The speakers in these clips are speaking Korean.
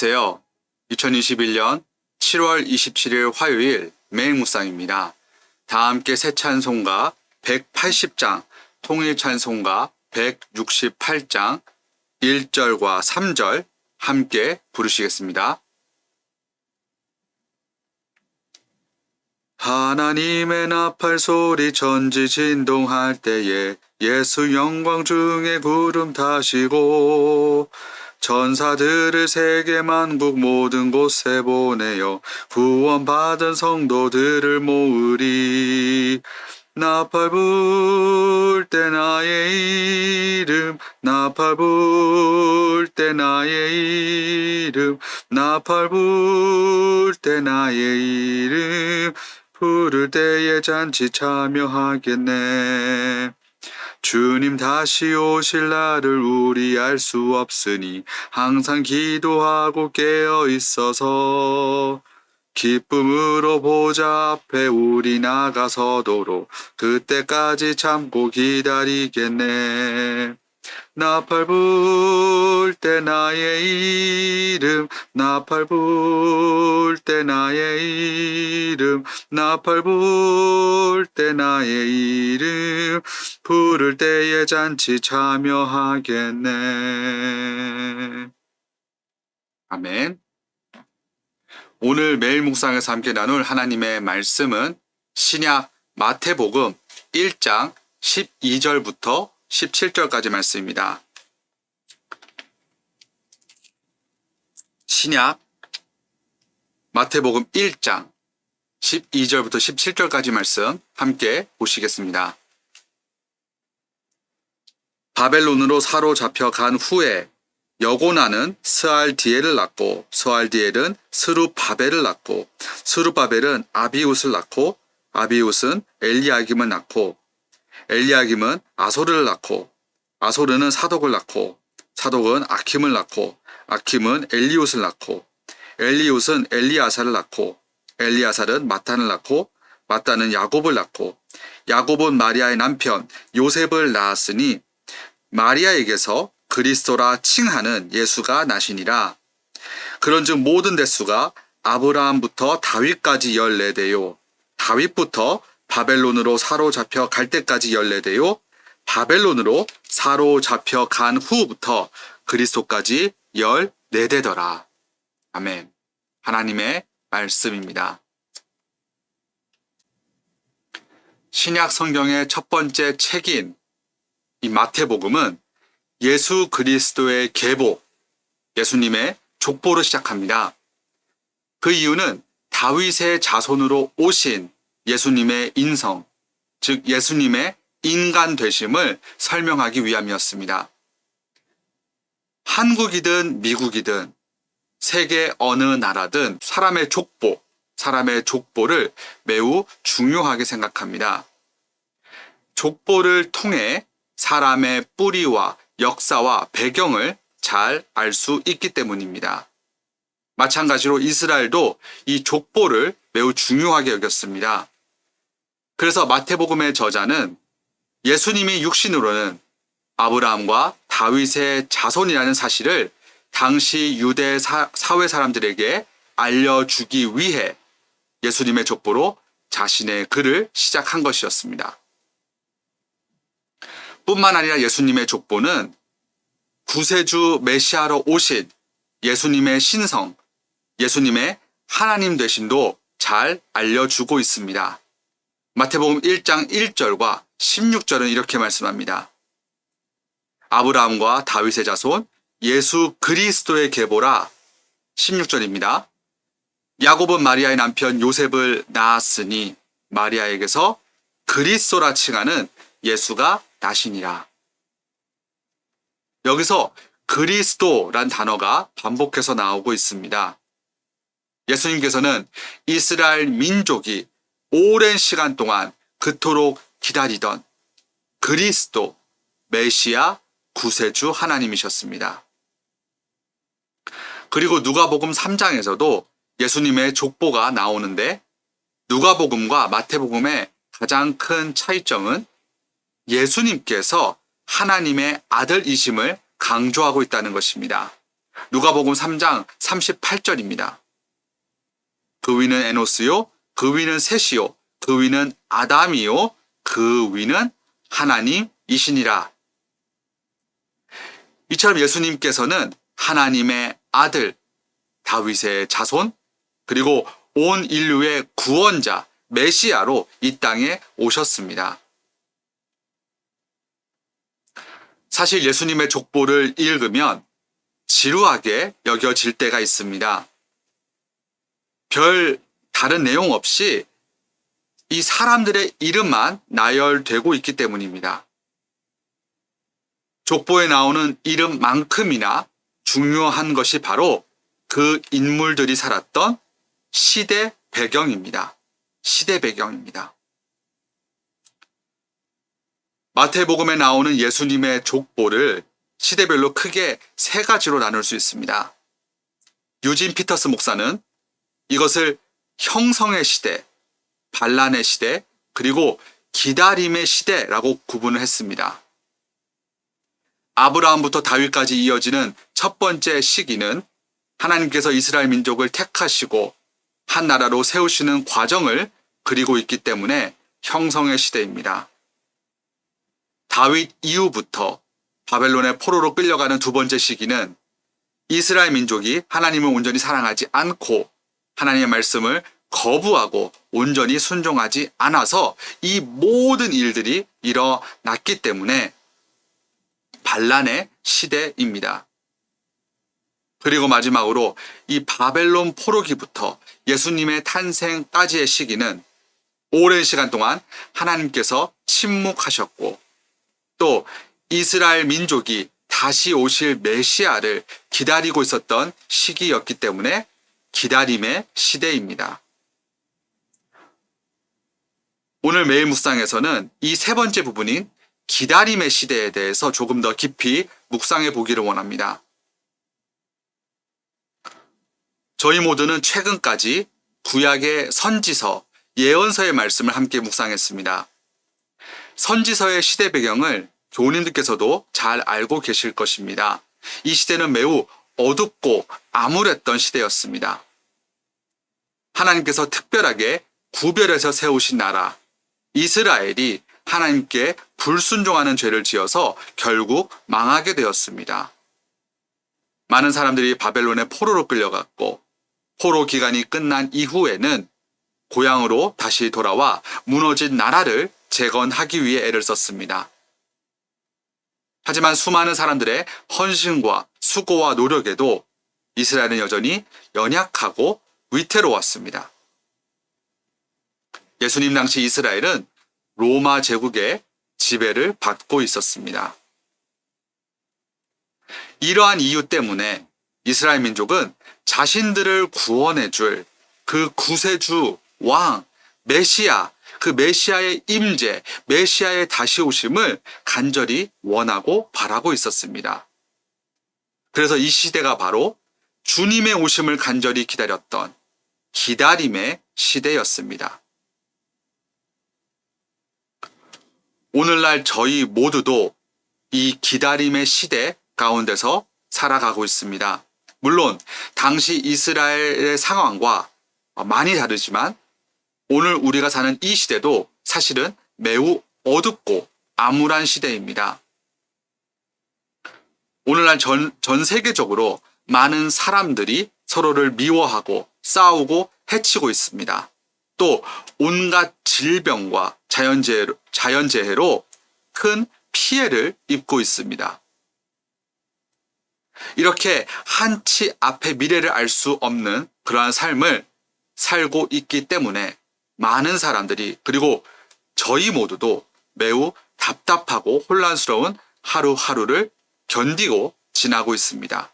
안녕하세요. 2021년 7월 27일 화요일 매일 묵상입니다. 다 함께 새 찬송가 180장, 통일 찬송가 168장 1절과 3절 함께 부르시겠습니다. 하나님의 나팔 소리 전지 진동할 때에 예수 영광 중에 구름 타시고 전사들을 세계 만국 모든 곳에 보내어 구원받은 성도들을 모으리. 나팔 불 때 나의 이름 나팔 불 때 나의 이름 나팔 불 때 나의 이름 부를 때에 잔치 참여하겠네 주님 다시 오실 날을 우리 알 수 없으니 항상 기도하고 깨어 있어서 기쁨으로 보좌 앞에 우리 나가서도록 그때까지 참고 기다리겠네. 나팔 불 때 나의 이름 나팔 불 때 나의 이름 나팔 불 때 나의 이름 부를 때에 잔치 참여하겠네. 아멘. 오늘 매일 묵상에서 함께 나눌 하나님의 말씀은 신약 마태복음 1장 12절부터 17절까지 말씀입니다. 신약 마태복음 1장 12절부터 17절까지 말씀 함께 보시겠습니다. 바벨론으로 사로잡혀 간 후에 여고나는 스알디엘을 낳고 스알디엘은 스루바벨을 낳고 스루바벨은 아비웃을 낳고 아비웃은 엘리야김을 낳고 엘리야김은 아소르를 낳고 아소르는 사독을 낳고 사독은 아킴을 낳고 아킴은 엘리웃을 낳고 엘리웃은 엘리아사를 낳고 엘리아살은 마탄을 낳고 마탄은 야곱을 낳고 야곱은 마리아의 남편 요셉을 낳았으니 마리아에게서 그리스도라 칭하는 예수가 나시니라. 그런즉 모든 대수가 아브라함부터 다윗까지 열네 대요. 다윗부터 바벨론으로 사로잡혀 갈 때까지 열네대요. 바벨론으로 사로잡혀 간 후부터 그리스도까지 열네대더라. 아멘. 하나님의 말씀입니다. 신약 성경의 첫 번째 책인 이 마태복음은 예수 그리스도의 계보, 예수님의 족보로 시작합니다. 그 이유는 다윗의 자손으로 오신 예수님의 인성, 즉 예수님의 인간 되심을 설명하기 위함이었습니다. 한국이든 미국이든 세계 어느 나라든 사람의 족보, 사람의 족보를 매우 중요하게 생각합니다. 족보를 통해 사람의 뿌리와 역사와 배경을 잘 알 수 있기 때문입니다. 마찬가지로 이스라엘도 이 족보를 매우 중요하게 여겼습니다. 그래서 마태복음의 저자는 예수님이 육신으로는 아브라함과 다윗의 자손이라는 사실을 당시 유대 사, 사회 사람들에게 알려주기 위해 예수님의 족보로 자신의 글을 시작한 것이었습니다. 뿐만 아니라 예수님의 족보는 구세주 메시아로 오신 예수님의 신성, 예수님의 하나님 되심도 잘 알려주고 있습니다. 마태복음 1장 1절과 16절은 이렇게 말씀합니다. 아브라함과 다윗의 자손 예수 그리스도의 계보라 16절입니다. 야곱은 마리아의 남편 요셉을 낳았으니 마리아에게서 그리스도라 칭하는 예수가 나시니라. 여기서 그리스도란 단어가 반복해서 나오고 있습니다. 예수님께서는 이스라엘 민족이 오랜 시간 동안 그토록 기다리던 그리스도, 메시아, 구세주 하나님이셨습니다. 그리고 누가복음 3장에서도 예수님의 족보가 나오는데 누가복음과 마태복음의 가장 큰 차이점은 예수님께서 하나님의 아들이심을 강조하고 있다는 것입니다. 누가복음 3장 38절입니다. 그 위는 에노스요, 그 위는 셋이요, 그 위는 아담이요, 그 위는 하나님이시니라. 이처럼 예수님께서는 하나님의 아들, 다윗의 자손, 그리고 온 인류의 구원자, 메시아로 이 땅에 오셨습니다. 사실 예수님의 족보를 읽으면 지루하게 여겨질 때가 있습니다. 별 다른 내용 없이 이 사람들의 이름만 나열되고 있기 때문입니다. 족보에 나오는 이름만큼이나 중요한 것이 바로 그 인물들이 살았던 시대 배경입니다. 시대 배경입니다. 마태복음에 나오는 예수님의 족보를 시대별로 크게 세 가지로 나눌 수 있습니다. 유진 피터스 목사는 이것을 형성의 시대, 반란의 시대, 그리고 기다림의 시대라고 구분을 했습니다. 아브라함부터 다윗까지 이어지는 첫 번째 시기는 하나님께서 이스라엘 민족을 택하시고 한 나라로 세우시는 과정을 그리고 있기 때문에 형성의 시대입니다. 다윗 이후부터 바벨론의 포로로 끌려가는 두 번째 시기는 이스라엘 민족이 하나님을 온전히 사랑하지 않고 하나님의 말씀을 거부하고 온전히 순종하지 않아서 이 모든 일들이 일어났기 때문에 반란의 시대입니다. 그리고 마지막으로 이 바벨론 포로기부터 예수님의 탄생까지의 시기는 오랜 시간 동안 하나님께서 침묵하셨고 또 이스라엘 민족이 다시 오실 메시아를 기다리고 있었던 시기였기 때문에 기다림의 시대입니다. 오늘 매일 묵상에서는 이 세 번째 부분인 기다림의 시대에 대해서 조금 더 깊이 묵상해 보기를 원합니다. 저희 모두는 최근까지 구약의 선지서, 예언서의 말씀을 함께 묵상했습니다. 선지서의 시대 배경을 교우님들께서도 잘 알고 계실 것입니다. 이 시대는 매우 어둡고 암울했던 시대였습니다. 하나님께서 특별하게 구별해서 세우신 나라, 이스라엘이 하나님께 불순종하는 죄를 지어서 결국 망하게 되었습니다. 많은 사람들이 바벨론의 포로로 끌려갔고, 포로 기간이 끝난 이후에는 고향으로 다시 돌아와 무너진 나라를 재건하기 위해 애를 썼습니다. 하지만 수많은 사람들의 헌신과 수고와 노력에도 이스라엘은 여전히 연약하고 위태로웠습니다. 예수님 당시 이스라엘은 로마 제국의 지배를 받고 있었습니다. 이러한 이유 때문에 이스라엘 민족은 자신들을 구원해 줄 그 구세주 왕 메시아 그 메시아의 임재, 메시아의 다시 오심을 간절히 원하고 바라고 있었습니다. 그래서 이 시대가 바로 주님의 오심을 간절히 기다렸던 기다림의 시대였습니다. 오늘날 저희 모두도 이 기다림의 시대 가운데서 살아가고 있습니다. 물론 당시 이스라엘의 상황과 많이 다르지만 오늘 우리가 사는 이 시대도 사실은 매우 어둡고 암울한 시대입니다. 오늘날 전, 전 세계적으로 많은 사람들이 서로를 미워하고 싸우고 해치고 있습니다. 또 온갖 질병과 자연재해, 자연재해로 큰 피해를 입고 있습니다. 이렇게 한치 앞의 미래를 알 수 없는 그러한 삶을 살고 있기 때문에 많은 사람들이 그리고 저희 모두도 매우 답답하고 혼란스러운 하루하루를 견디고 지나고 있습니다.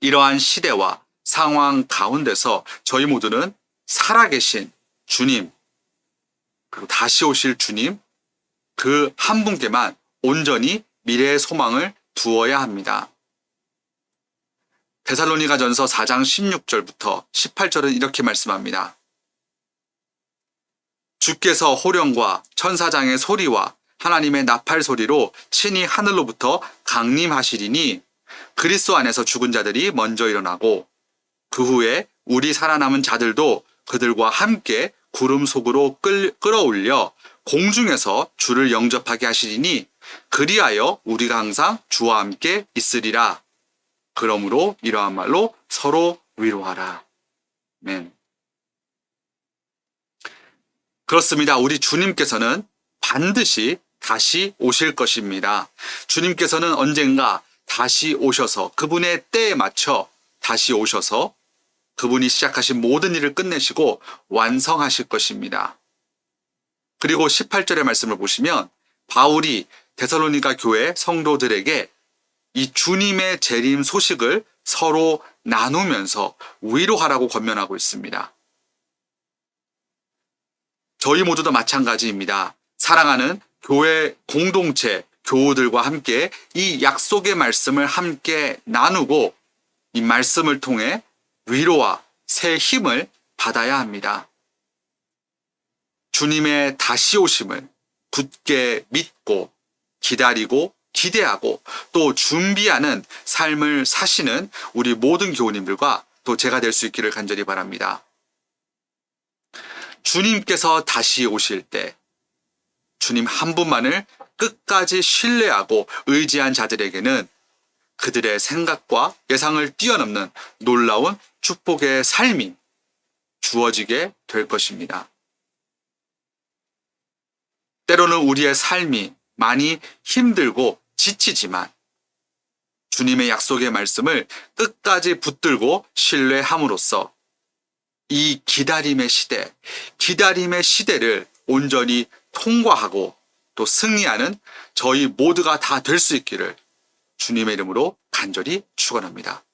이러한 시대와 상황 가운데서 저희 모두는 살아계신 주님, 그리고 다시 오실 주님, 그 한 분께만 온전히 미래의 소망을 두어야 합니다. 데살로니가 전서 4장 16절부터 18절은 이렇게 말씀합니다. 주께서 호령과 천사장의 소리와 하나님의 나팔 소리로 친히 하늘로부터 강림하시리니 그리스도 안에서 죽은 자들이 먼저 일어나고 그 후에 우리 살아남은 자들도 그들과 함께 구름 속으로 끌, 끌어올려 공중에서 주를 영접하게 하시리니 그리하여 우리가 항상 주와 함께 있으리라. 그러므로 이러한 말로 서로 위로하라. 맨. 그렇습니다. 우리 주님께서는 반드시 다시 오실 것입니다. 주님께서는 언젠가 다시 오셔서 그분의 때에 맞춰 다시 오셔서 그분이 시작하신 모든 일을 끝내시고 완성하실 것입니다. 그리고 18절의 말씀을 보시면 바울이 데살로니가 교회 성도들에게 이 주님의 재림 소식을 서로 나누면서 위로하라고 권면하고 있습니다. 저희 모두도 마찬가지입니다. 사랑하는 교회 공동체, 교우들과 함께 이 약속의 말씀을 함께 나누고 이 말씀을 통해 위로와 새 힘을 받아야 합니다. 주님의 다시 오심을 굳게 믿고 기다리고 기대하고 또 준비하는 삶을 사시는 우리 모든 교우님들과 또 제가 될 수 있기를 간절히 바랍니다. 주님께서 다시 오실 때 주님 한 분만을 끝까지 신뢰하고 의지한 자들에게는 그들의 생각과 예상을 뛰어넘는 놀라운 축복의 삶이 주어지게 될 것입니다. 때로는 우리의 삶이 많이 힘들고 지치지만 주님의 약속의 말씀을 끝까지 붙들고 신뢰함으로써 이 기다림의 시대, 기다림의 시대를 온전히 통과하고 또 승리하는 저희 모두가 다 될 수 있기를 주님의 이름으로 간절히 축원합니다.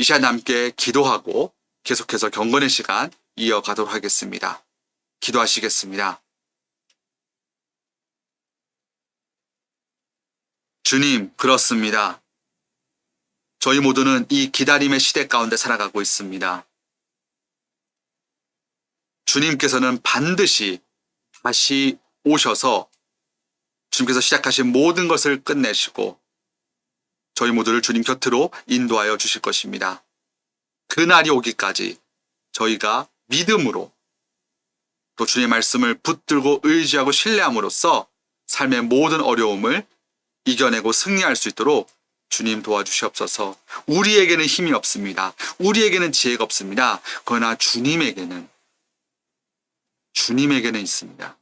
이 시간 함께 기도하고 계속해서 경건의 시간 이어가도록 하겠습니다. 기도하시겠습니다. 주님, 그렇습니다. 저희 모두는 이 기다림의 시대 가운데 살아가고 있습니다. 주님께서는 반드시 다시 오셔서 주님께서 시작하신 모든 것을 끝내시고 저희 모두를 주님 곁으로 인도하여 주실 것입니다. 그 날이 오기까지 저희가 믿음으로 또 주님의 말씀을 붙들고 의지하고 신뢰함으로써 삶의 모든 어려움을 이겨내고 승리할 수 있도록 주님 도와주시옵소서. 우리에게는 힘이 없습니다. 우리에게는 지혜가 없습니다. 그러나 주님에게는 주님에게는 있습니다.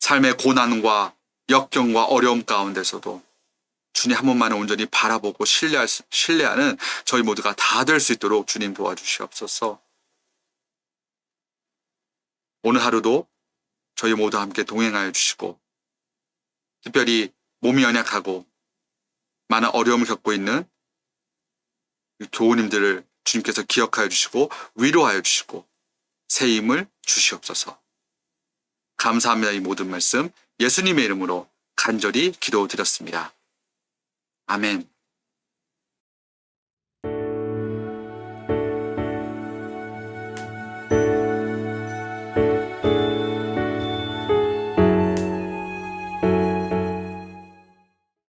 삶의 고난과 역경과 어려움 가운데서도 주님 한 번만을 온전히 바라보고 신뢰할 수, 신뢰하는 저희 모두가 다 될 수 있도록 주님 도와주시옵소서. 오늘 하루도 저희 모두 함께 동행하여 주시고 특별히 몸이 연약하고 많은 어려움을 겪고 있는 교우님들을 주님께서 기억하여 주시고 위로하여 주시고 새 힘을 주시옵소서. 감사합니다. 이 모든 말씀 예수님의 이름으로 간절히 기도드렸습니다. 아멘.